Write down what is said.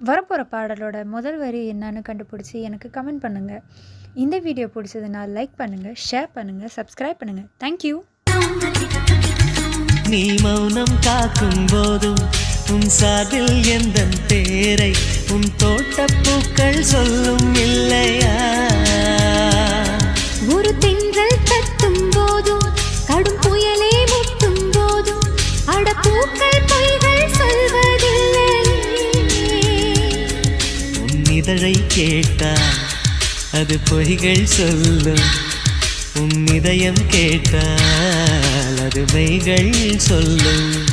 வரப்போகிற பாடலோட முதல் வரி என்னன்னு கண்டுபிடிச்சி எனக்கு கமெண்ட் பண்ணுங்கள் இந்த வீடியோ பிடிச்சதுன்னா லைக் பண்ணுங்கள் ஷேர் பண்ணுங்கள் சப்ஸ்கிரைப் பண்ணுங்கள் தேங்க்யூ நீ மௌனம் காக்கும் போதும் உன் சார்பில் எந்த பேரை உன் தோட்டப்பூக்கள் சொல்லும் இல்லையா? ஒரு தென்றல் தட்டும் போதும் கடும் புயலே முட்டும் போதும் அடப்பூக்கள் பொய்கள் இதழை கேட்டால் அது பொய்கள் சொல்லும். உன் இதயம் கேட்டால் அது மெய்கள் சொல்லும்.